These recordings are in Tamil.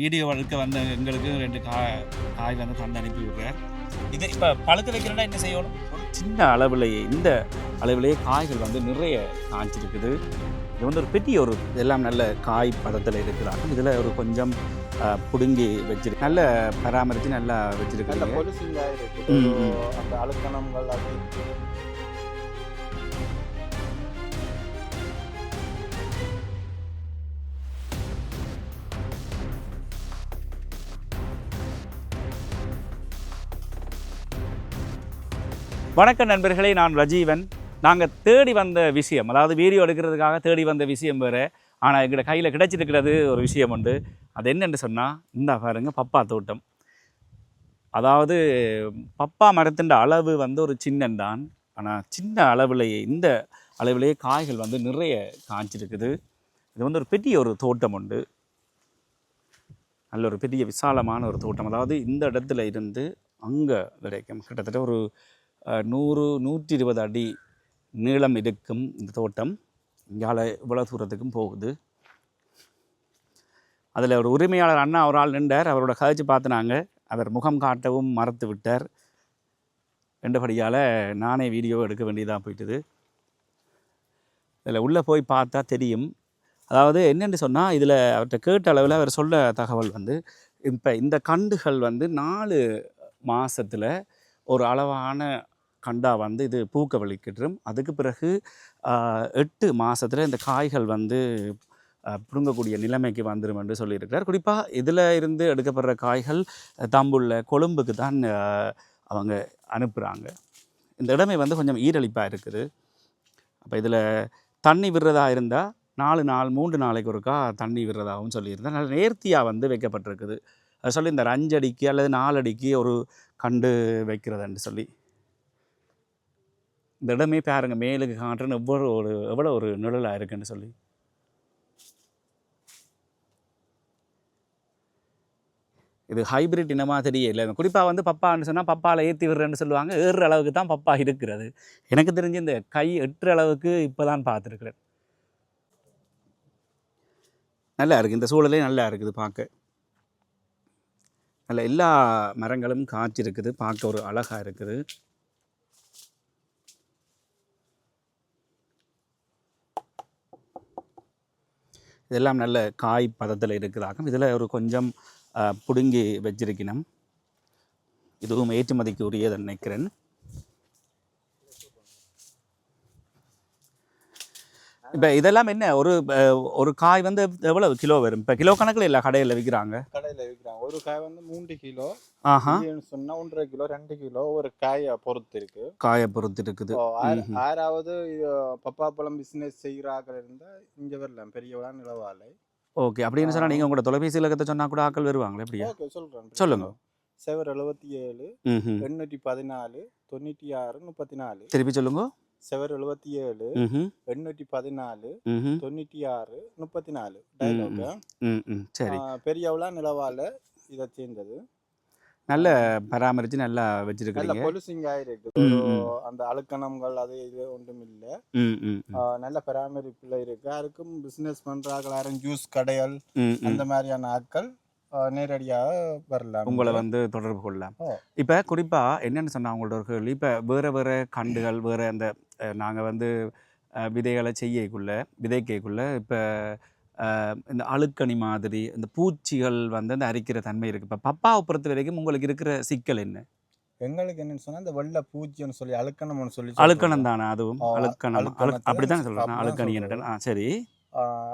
வீடியோ எடுக்க வந்த எங்களுக்கு ரெண்டு காய் காய் வந்து தந்து அனுப்பி விடுறார் இது இப்போ பழுக்க வைக்கிறேன்னா என்ன செய்யணும்? ஒரு சின்ன அளவுலேயே இந்த அளவுலேயே காய்கள் வந்து நிறைய காய்ச்சிருக்குது. இது வந்து ஒரு பெரிய ஒரு இதெல்லாம் நல்ல காய் பதத்தில் இருக்கிறாங்க. இதில் ஒரு கொஞ்சம் பிடுங்கி வச்சிருக்கு நல்ல பராமரித்து நல்லா நல்ல வச்சிருக்காங்க வணக்கம் நண்பர்களே நான் ரஜீவன். நாங்கள் தேடி வந்த விஷயம் அதாவது வீடியோ எடுக்கிறதுக்காக தேடி வந்த விஷயம் வேறு. ஆனால் எங்களோட கையில் கிடைச்சிருக்கிறது ஒரு விஷயம் உண்டு. அது என்னென்னு சொன்னால் இந்த பாருங்க பப்பா தோட்டம். அதாவது பப்பா மரத்தின் அளவு வந்து ஒரு சின்னந்தான் ஆனால் சின்ன அளவிலேயே இந்த அளவிலேயே காய்கள் வந்து நிறைய காய்ச்சிருக்குது. இது வந்து ஒரு பெரிய ஒரு தோட்டம் உண்டு. நல்ல ஒரு பெரிய விசாலமான ஒரு தோட்டம். அதாவது இந்த இடத்துல இருந்து அங்கே வரைக்கும் கிட்டத்தட்ட ஒரு நூறு நூற்றி இருபது அடி நீளம் இருக்கும் இந்த தோட்டம். இங்கால இவ்வளோ தூரத்துக்கும் போகுது. அதில் ஒரு உரிமையாளர் அண்ணா ஒரு ஆள் நின்றார். அவரோட கதைச்சு பார்த்துனாங்க. அவர் முகம் காட்டவும் மறத்து விட்டார். ரெண்டுபடியால் நானே வீடியோ எடுக்க வேண்டியதாக போயிட்டுது. இதில் உள்ளே போய் பார்த்தா தெரியும். அதாவது என்னென்னு சொன்னால் இதில் அவர்கிட்ட கேட்ட அளவில் அவர் சொல்ல தகவல் வந்து இப்போ இந்த கண்டுகள் வந்து நாலு மாதத்தில் ஒரு அளவான கண்டா வந்து இது பூக்க வலிக்கிட்டுரும் அதுக்கு பிறகு எட்டு மாதத்தில் இந்த காய்கள் வந்து பிடுங்கக்கூடிய நிலைமைக்கு வந்துடும் என்று சொல்லியிருக்கிறார். குறிப்பாக இதில் இருந்து எடுக்கப்படுற காய்கள் தம்புள்ள கொழும்புக்கு தான் அவங்க அனுப்புகிறாங்க இந்த இடமே வந்து கொஞ்சம் ஈரழிப்பாக இருக்குது. அப்போ இதில் தண்ணி விடுறதா இருந்தால் நாலு நாள் மூன்று நாளைக்கு ஒருக்கா தண்ணி விடுறதாகவும் சொல்லியிருந்தேன் நல்ல நேர்த்தியாக வந்து வைக்கப்பட்டிருக்குது. அது சொல்லி இந்த அஞ்சடிக்கு அல்லது நாலடிக்கு ஒரு கண்டு வைக்கிறதுன்னு சொல்லி இந்த இடமே பாருங்க மேலுக்கு காட்டுறேன்னு எவ்வளோ ஒரு எவ்வளோ ஒரு நிழலாக இருக்குன்னு சொல்லி. இது ஹைபிரிட் இனமாக தெரியல குறிப்பாக வந்து பப்பான்னு சொன்னால் பப்பாவில் ஏற்றி விடுறேன்னு சொல்லுவாங்க. ஏறுற அளவுக்கு தான் பப்பா இருக்கிறது. எனக்கு தெரிஞ்சு இந்த கை எட்டுற அளவுக்கு இப்போ தான் பார்த்துருக்குறேன். நல்லா இருக்குது இந்த சூழலே நல்லா இருக்குது பார்க்க. நல்ல எல்லா மரங்களும் காய்ச்சிருக்குது பார்க்க ஒரு அழகாக இருக்குது. இதெல்லாம் நல்ல காய் பதத்தில் இருக்கிறதாகும். இதில் ஒரு கொஞ்சம் பிடுங்கி வச்சிருக்கணும். இதுவும் ஏற்றுமதிக்கு உரியதை நினைக்கிறேன். இப்போ இதெல்லாம் என்ன? ஒரு ஒரு காய் வந்து எவ்வளவு கிலோ வரும்? இப்போ கிலோ கணக்கில் இல்லை கடையில் விற்கிறாங்க கடையில விற்கிறாங்க ஒரு காய் வந்து மூன்று கிலோ. ஆஹா. இல்லைன்னு சொன்னா ஒன்றரை கிலோ ரெண்டு கிலோ ஒரு காயை பொறுத்து இருக்கு. காயை பொறுத்து இருக்குது. ஆறாவது இது பப்பாப்பழம் பிசினஸ் செய்கிறார்கள் இருந்தா இங்க வரலாம். பெரியவளா நிலவாலை ஓகே. அப்படின்னு சொன்னால் நீங்கள் உங்களோட தொலைபேசி இலக்கத்தை சொன்னால் கூட ஆட்கள் வருவாங்களே? எப்படியா? ஓகே சொல்றேன். சொல்லுங்க. செவர் எழுபத்தி ஏழு எண்ணூற்றி பதினாலு தொண்ணூற்றி ஆறு முப்பத்தி நாலு. திருப்பி சொல்லுங்க. செவர் எழுபத்தி ஏழு ம் எண்ணூற்றி பதினாலு ம் தொண்ணூற்றி ஆறு முப்பத்தி நாலு. டைலாக் சரி. பெரியவளா நிலவால இதை சேர்ந்தது. நல்ல பராமரித்து நல்லா வச்சிருக்கிறீங்க. பொலிசிங் ஆயிருக்கு. அந்த அழுக்கணங்கள் அது இது ஒன்றும் இல்லை. நல்ல பராமரிப்புல இருக்கு. யாருக்கும் பிசினஸ் பண்றாங்க யாரும் ஜூஸ் கடைகள் அந்த மாதிரியான ஆட்கள் நேரடியாக வரலாம். உங்களை வந்து தொடர்பு கொள்ளலாம். இப்போ குறிப்பாக என்னென்னு சொன்னால் அவங்களோட ஒரு இப்போ வேறு வேறு கண்டுகள் வேறு அந்த நாங்கள் வந்து விதைகளை செய்யக்குள்ள விதைக்கைக்குள்ள இப்போ இந்த அழுக்கணி மாதிரி இந்த பூச்சிகள் வந்து அந்த அரிக்கிற தன்மை இருக்குது இப்போ பப்பாவை பொறுத்த வரைக்கும் உங்களுக்கு இருக்கிற சிக்கல் என்ன? எங்களுக்கு என்னன்னு சொன்னா இந்த வெள்ளை பூச்சின்னு சொல்லி அழுக்கணம்னு சொல்லி அழுக்கணம் தானே அதுவும் அழுக்கணம். அழு அழுக்கணத்தை அப்படி தானே சொல்கிறேன் அப்படிதான் அழுக்கணி சொல்றது. ஆ சரி.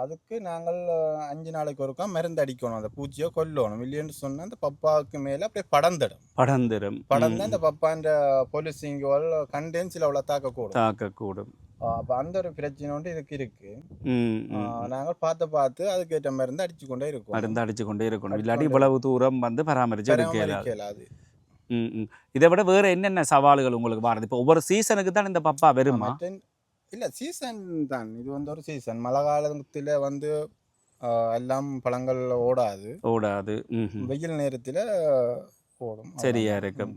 அதுக்கு நாங்கள் அஞ்சு நாளைக்கு ஒருக்கா மருந்து அடிக்கணும். அந்த பூச்சியை கொல்லணும் இல்லைன்னு சொன்னா அந்த பப்பாவுக்கு மேல அப்படியே படந்துடும் படந்திரும் படந்தா இந்த பப்பான்ற பொலிசிங்கோல் கண்டேன் சில அவ்வளோ தாக்கக்கூடும். தாக்கக்கூடும். அப்ப அந்த ஒரு பிரச்சனை ஒன்று இதுக்கு இருக்கு. நாங்கள் பார்த்து பார்த்து அதுக்கேற்ற மருந்து அடிச்சு கொண்டே இருக்கோம். மருந்து அடிச்சு கொண்டே இருக்கணும் இல்லாட்டி இவ்வளவு தூரம் வந்து பராமரிச்சு எடுக்க இயலாது. இயலாது. ம் ம். இதை விட வேற என்னென்ன சவால்கள் உங்களுக்கு வருது இப்போ ஒவ்வொரு சீசனுக்கு தான் இந்த பப்பா வருமா? இல்ல சீசன் தான். இது வந்து ஒரு சீசன் மழை காலத்துல வந்து எல்லாம் பழங்கள் ஓடாது. ஓடாது. வெயில் நேரத்துல ஓடும். சரியா. இருக்கும்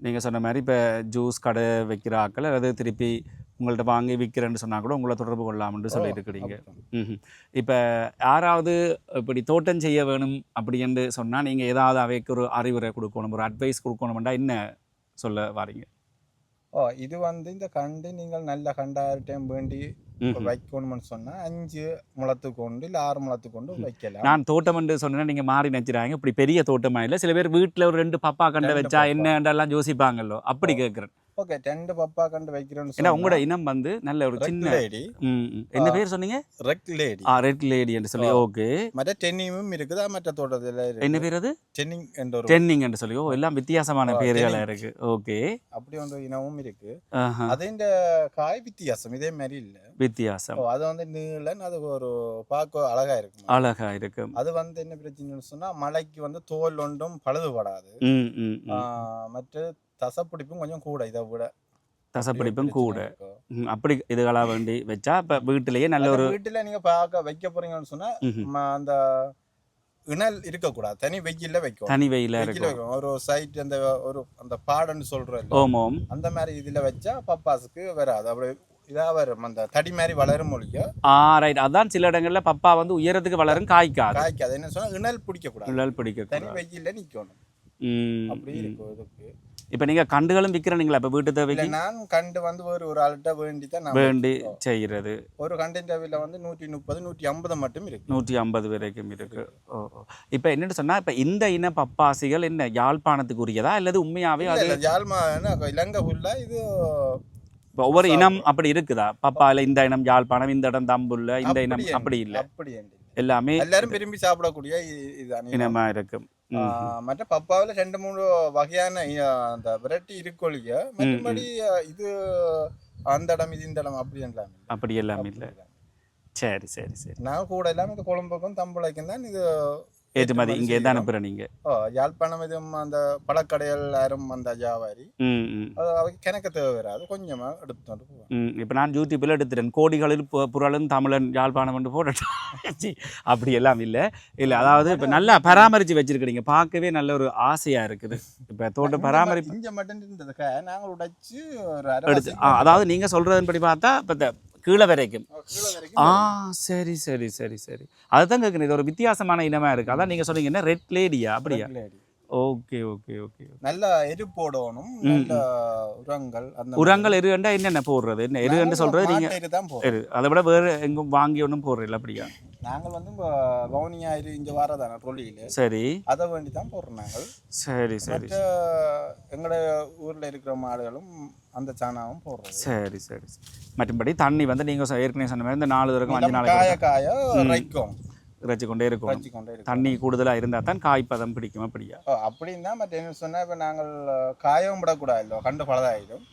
நீங்கள் சொன்ன மாதிரி இப்போ ஜூஸ் கடை வைக்கிற ஆட்கள் அல்லது திருப்பி உங்கள்ட்ட வாங்கி விற்கிறேன்னு சொன்னா கூட உங்களை தொடர்பு கொள்ளலாம்னு சொல்லியிருக்கிறீங்க இப்போ யாராவது இப்படி தோட்டம் செய்ய வேணும் அப்படின்னு சொன்னால் நீங்கள் ஏதாவது அவைக்கு ஒரு அறிவுரை கொடுக்கணும் ஒரு அட்வைஸ் கொடுக்கணும்டா என்ன சொல்ல வாரீங்க? ஓ இது வந்து இந்த கண்டு நீங்கள் நல்ல கண்டாயிரம் வேண்டி. வைக்கணும்னு சொன்னா அஞ்சு முளத்துக்கு கொண்டு இல்ல ஆறு முளத்துக்கு கொண்டு வைக்கலாம். நான் தோட்டம் என்று சொன்னா நீங்க மாறி நினைச்சிடாங்க இப்படி பெரிய தோட்டமா இல்லை சில பேர் வீட்டில் ஒரு ரெண்டு பப்பா கண்டை வச்சா பப்பா. என்னன்றெல்லாம் யோசிப்பாங்கல்லோ அப்படி கேட்குறேன் ஓகே ரெண்டு பப்பா கண்டு வைக்கிறோம்னு ஏன்னா உங்களோட இனம் வந்து நல்ல ஒரு சின்ன லேடி. என்ன. பேர் சொன்னீங்க? ரெட் லேடி ஆ ரெட் லேடி என்று சொல்லி. ஓகே. மற்ற டென்னியும் இருக்குதா மற்ற தோட்டத்தில் என்ன பேர் அது? டென்னிங் என்ற ஒரு டென்னிங் என்று சொல்லி. ஓ எல்லாம் வித்தியாசமான பேர்களா. இருக்கு. ஓகே. அப்படி ஒரு இனமும் இருக்கு. அது இந்த காய் வித்தியாசம் இதே மாதிரி இல்ல. வித்தியாசம். ஓ, அது வந்து நீளன் அது ஒரு பார்க்க அழகா இருக்கும். அழகா இருக்கும் அது வந்து என்ன பிரச்சனைன்னு சொன்னா மழைக்கு வந்து தோல் ஒன்றும் பழுதுபடாது. மற்ற தசப்பிடிப்பும் கொஞ்சம் கூட இதை விட. தசப்பிடிப்பும் கூட. அப்படி இதுகளாக வேண்டி வச்சா இப்போ வீட்டிலேயே நல்ல ஒரு வீட்டுல நீங்க பார்க்க வைக்க போறீங்கன்னு சொன்னா ம்ஹும். ம, அந்த இணல் இருக்கக்கூடாது. தனி வெயில்ல வைக்கும் தனி வெயில வைக்கும் ஒரு சைட் அந்த ஒரு அந்த பாடன்னு சொல்றோம். ஓம் ஓம். அந்த மாதிரி இதுல வச்சா பப்பாசுக்கு வராது. அப்படி இதா வரும். அந்த தடி மாதிரி வளரும் மொழிக்க ஆ ரைட் அதான் சில இடங்கள்ல பப்பா வந்து உயரத்துக்கு வளரும் காய்க்காது. காய்க்காது. என்ன சொன்னா இணல் பிடிக்க கூடாது நிழல் பிடிக்க தனி வெயில்ல நிக்கணும். ம் அப்படி. இருக்கும் இதுக்கு. இப்போ நீங்க கண்டுகளும் விற்கிறீங்களா இப்போ வீட்டு தேவைக்கு? நான் கண்டு வந்து ஒரு ஒரு ஆள்கிட்ட வேண்டி தான் வேண்டி. செய்கிறது. ஒரு கண்டின் விலை வந்து நூற்றி முப்பது நூற்றி ஐம்பது மட்டும் இருக்கு. நூற்றி ஐம்பது வரைக்கும் இருக்கு. ஓ இப்போ என்னன்னு சொன்னா இப்போ இந்த இன பப்பாசிகள் என்ன யாழ்ப்பாணத்துக்கு உரியதா அல்லது உண்மையாவே இல்ல, அது என்ன, இலங்கை ஃபுல்லா இது இப்போ ஒவ்வொரு இனம் அப்படி இருக்குதா? பப்பால இந்த இனம் யாழ்ப்பாணம் இந்த இடம் தம்புல்ல இந்த இனம் அப்படி இல்லை. அப்படி. எல்லாமே எல்லாரும் விரும்பி சாப்பிடக்கூடிய இ- இதுதான் இனம். இனமா இருக்கும். மற்ற பப்பாவில் ரெண்டு மூணு வகையான அந்த வெரைட்டி இருக்கொழிய மற்றபடி இது அந்த இடம் இது இந்த இடம் அப்படி எல்லாம். அப்படி எல்லாம் இல்லை. சரி சரி சரி நான் கூட எல்லாம் இந்த கொழம்புக்கும் தம்பளைக்கும் தான் இது ஏற்றுமதி இங்கே தான் செய்கிறோம். அனுப்புகிற நீங்க. ஓ, யாழ்ப்பாணம் இதுவும் அந்த பழக்கடைகள் யாரும் அந்த ஜாவாரி. அவைக்கு கிணக்க தேவை வராது கொஞ்சமா எடுத்துட்டு போவேன். இப்போ நான் யூடியூப்பில் எடுத்துட்டேன் கோடிகளில் புரளும் தமிழன் யாழ்ப்பாணம் என்று போட்டுட்டேன் சி, அப்படி எல்லாம் இல்லை. இல்லை அதாவது இப்போ நல்லா பராமரித்து வச்சிருக்கிறீங்க பார்க்கவே நல்ல ஒரு ஆசையாக இருக்குது. இப்போ தோட்ட பராமரிப்பு இங்க மட்டும் நாங்கள் உடைச்சு எடுத்து அதாவது நீங்கள் சொல்கிறதன்படி பார்த்தா இப்போ கீழே வரைக்கும். ஆ சரி சரி சரி சரி. அதுதான் கேட்குறேன் இது ஒரு வித்தியாசமான இனமாக இருக்குது அதான் நீங்கள் சொன்னீங்க என்ன ரெட் லேடியா அப்படியா. ஓகே ஓகே ஓகே நல்ல எரு போடணும் நல்ல உரங்கள் அந்த உரங்கள் எருகண்டா என்னென்ன போடுறது? என்ன? எருகண்டு சொல்கிறது நீங்கள் எரு தான் போடுறோம். எரு. அதை விட வேறு எங்கும் வாங்கி ஒன்றும் போடுறதில்ல அப்படியா? நாங்கள் வந்து இப்போ வவுனியா எரு இங்க வரதான ட்ரொல்லியில சரி. அதை வேண்டி தான் போடுறோம் நாங்கள். சரி சரி எங்களோட ஊர்ல இருக்கிற மாடுகளும் அந்த சாணாவும் போடுறோம் சரி சரி. மற்றபடி தண்ணி வந்து நீங்கள் ஏற்கனவே சொன்ன மாதிரி இந்த நாலு தடவை அஞ்சு காய நாளைக்கு காய ரைக்கும் இறைச்சி கொண்டே இருக்கும் தண்ணி கூடுதலாக இருந்தால் தான் காய்ப்பதம் பிடிக்கும் அப்படியா? அப்படின்னா மற்ற என்ன சொன்னா இப்போ நாங்கள் காயவும் விடக்கூடாது இல்லை கண்டு பழதாயிடும்.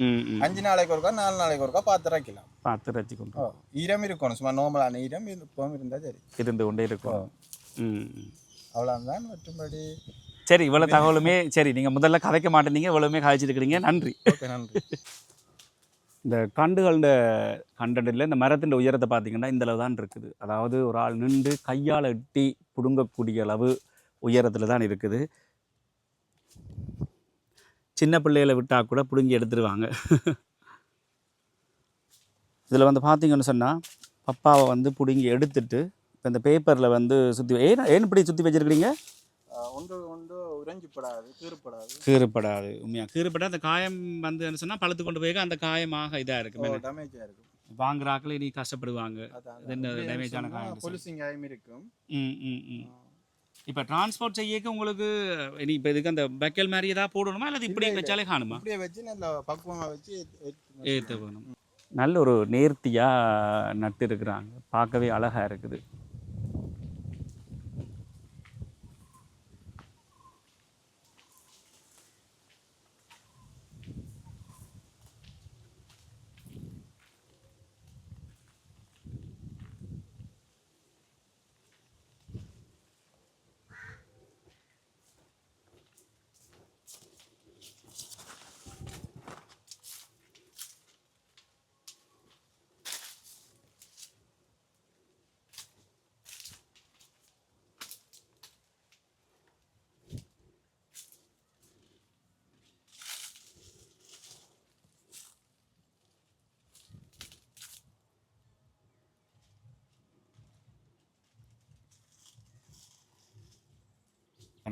அஞ்சு நாளைக்கு ஒருக்கா நாலு நாளைக்கு ஒருக்கா பார்த்து இறக்கலாம் பார்த்து இறைச்சி கொண்டு ஈரம் இருக்கணும் சும்மா நார்மலான ஈரம் இப்பவும் இருந்தால் சரி. இருந்து கொண்டே இருக்கும். அவ்வளோதான் மற்றும்படி சரி இவ்வளோ தகவலுமே சரி நீங்கள் முதல்ல கதைக்க மாட்டேனீங்க இவ்வளவுமே கதைச்சிருக்கிறீங்க நன்றி. ஓகே நன்றி. இந்த கண்டுகளோட கண்டடில் இந்த மரத்தின் உயரத்தை பார்த்திங்கன்னா இந்த அளவு தான் இருக்குது. அதாவது ஒரு ஆள் நின்று கையால் எட்டி பிடுங்கக்கூடிய அளவு உயரத்தில் தான் இருக்குது. சின்ன பிள்ளைகளை விட்டால் கூட பிடுங்கி எடுத்துருவாங்க. இதில் வந்து பார்த்திங்கன்னு சொன்னால் பப்பாவை வந்து பிடுங்கி எடுத்துட்டு இப்போ இந்த பேப்பரில் வந்து சுற்றி ஏன் ஏன் இப்படி சுற்றி வச்சுருக்கிறீங்க? ஒன்று ஒன்று உறைஞ்சிப்படாது கீறுப்படாது கீறுப்படாது உண்மையாக கீறுப்பட அந்த காயம் வந்து என்ன சொன்னால் பழுத்து கொண்டு போய் அந்த காயமாக இதாக இருக்கும். டேமேஜாக இருக்கும். வாங்குறாக்கள் இனி கஷ்டப்படுவாங்க. ஆன காயம். பொலிசிங் ஆயும் இருக்கும். ம் ம் ம். இப்போ டிரான்ஸ்போர்ட் செய்யக்க உங்களுக்கு இனி இப்போ இதுக்கு அந்த பெக்கல் மாதிரி ஏதாவது போடணுமா? அல்லது இப்படி. வச்சாலே காணுமா? அப்படியே வச்சு நல்ல பக்குவமாக வச்சு ஏத்து- ஏற்ற வேணும் நல்ல ஒரு நேர்த்தியாக நட்டு இருக்கிறாங்க. பார்க்கவே அழகாக இருக்குது.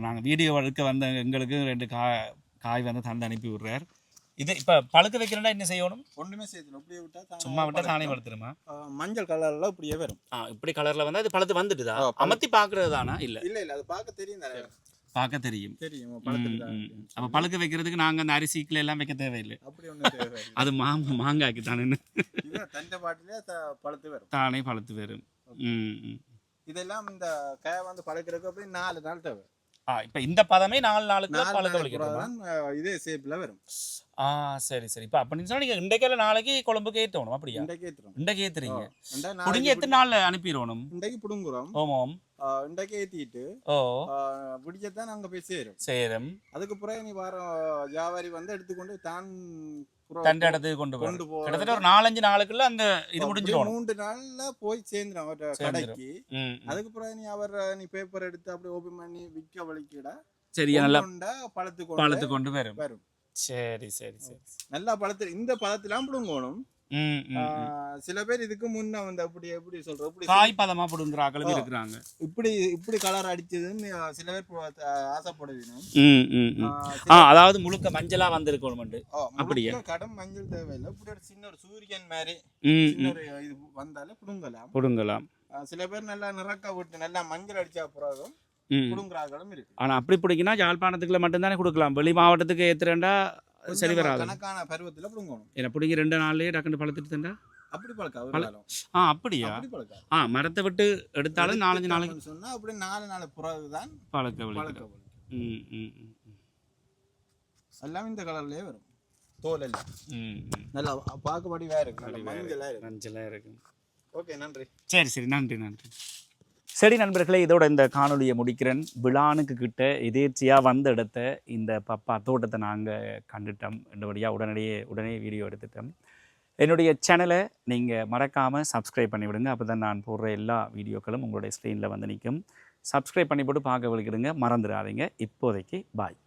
நாங்கள் வீடியோ எடுக்க வந்த எங்களுக்கு ரெண்டு காய் காய் வந்து தந்து அனுப்பி விடுறார். இது இப்போ பழுக்க வைக்கிறேன்னா என்ன செய்யணும்? ஒன்றுமே செய்யல. இப்படியே விட்டா சும்மா விட்டா தானே. வளர்த்துருமா மஞ்சள் கலர்ல இப்படியே வரும். ஆ இப்படி கலரில் வந்து அது பழுத்து வந்துட்டுதா அமர்த்தி பார்க்கறது தானா? இல்லை. இல்ல இல்ல அது பார்க்க தெரியும் தானே. பார்க்க தெரியும். தெரியும். அப்போ பழுக்க வைக்கிறதுக்கு நாங்கள் அந்த அரிசிக்கில் எல்லாம் வைக்க தேவையில்லை. அது மா மாங்காய்க்கு தானே இது தண்டை பாட்டிலே பழுத்து வரும். தானே பழுத்து வரும். இதெல்லாம் இந்த காய வந்து பழக்கிறதுக்கு அப்படி நாலு நாள் தேவை. இப்போ இந்த பதமே நாலு நாளுக்கு பழுக்க ஆ, இதே ஷேப்ல வரும். ஆ சரி சரி. இப்போ அப்படின்னு சொன்னா நீங்கள் இன்றைக்கு நாளைக்கு குழம்புக்கு ஏற்றணும் அப்படியா? இன்றைக்கு ஏத்துறோம். இன்றைக்கு ஏற்றுறீங்க பிடிங்க எத்தனை நாளில் அனுப்பிடணும்? இன்றைக்கு புடுங்குறோம். ஓமோம். இன்றைக்கு ஏத்திட்டு ஓ. பிடிச்சதான் நாங்க போய் சேரும். சேரம். அதுக்கு பிறகு நீ வார வியாபாரி வந்து எடுத்துக்கொண்டு தான் தண்ட இடத்துக்கு கொண்டு கொண்டு கிட்டத்தட்ட ஒரு நாலஞ்சு நாளுக்குள்ள அந்த இது அப்படி முடிஞ்சிடணும் மூன்று நாள்ல போய் சேர்ந்துடும் அவர். கடைக்கு. அதுக்கு பிறகு நீ அவர் நீ பேப்பர் எடுத்து அப்படியே ஓபன் பண்ணி விற்க வலிக்கிட சரியா நல்லா பழத்து பழுத்து கொண்டு வரும். வரும். சரி சரி சரி. நல்லா பழத்து இந்த பழத்தெல்லாம் பிடுங்கணும். சில பேர் இதுக்கு முன்ன வந்து அப்படி எப்படி சொல்ற இப்படி காய் பதமா பிடுங்குற ஆக்களும் ஆ. இருக்கிறாங்க. இப்படி இப்படி கலர் அடிச்சதுன்னு சில பேர் ஆசைப்படுவீங்க. ஆ அதாவது முழுக்க மஞ்சளா வந்திருக்கணும் அப்படியா? கடும் மஞ்சள் தேவையில்லை. இப்படி ஒரு சின்ன ஒரு சூரியன் மாதிரி. ஒரு இது வந்தாலே புடுங்கலாம். பிடுங்கலாம். சில பேர் நல்லா நிறக்க விட்டு நல்லா மஞ்சள் அடிச்சா பிறகும் ஆனா அப்படி பிடிக்கினா யாழ்ப்பாணத்துக்குள்ள மட்டும்தானே கொடுக்கலாம். வெளி மாவட்டத்துக்கு ஏத்துறேன்டா சரி வராது. கணக்கான பருவத்துல புடுங்கணும். என்ன பிடிங்கி ரெண்டு நாள்லயே டக்குன்னு பழுத்துட்டு தண்டா அப்படி பழக்கம். ஆ அப்படியா? ஆ மரத்தை விட்டு எடுத்தாலும் நாலஞ்சு நாளைக்கு சொன்னா அப்படி நாலு நாள் பிறகுதான் பழக்க பழக்க வலிக்கும். ம் ம். எல்லாம் இந்த கலர்லயே வரும். தோல் எல்லாம் நல்லா பார்க்கபடி வேற இருக்கு நல்ல வடிவா மஞ்சளா இருக்கு. மஞ்சளாக இருக்கு. ஓகே நன்றி. சரி சரி நன்றி நன்றி. சரி நண்பர்களே இதோட இந்த காணொலியை முடிக்கிறேன். விழானுக்கு கிட்ட எதேர்ச்சியாக வந்த இடத்த இந்த பப்பா தோட்டத்தை நாங்கள் கண்டுட்டோம். என்றபடியாக உடனடியே உடனே வீடியோ எடுத்துட்டோம். என்னுடைய சேனலை நீங்கள் மறக்காமல் சப்ஸ்கிரைப் பண்ணிவிடுங்க அப்போ தான் நான் போடுற எல்லா வீடியோக்களும் உங்களுடைய ஸ்க்ரீனில் வந்து நிற்கும் சப்ஸ்கிரைப் பண்ணி போட்டு பார்க்க விழுக்கிடுங்க மறந்துடாதீங்க. இப்போதைக்கு பாய்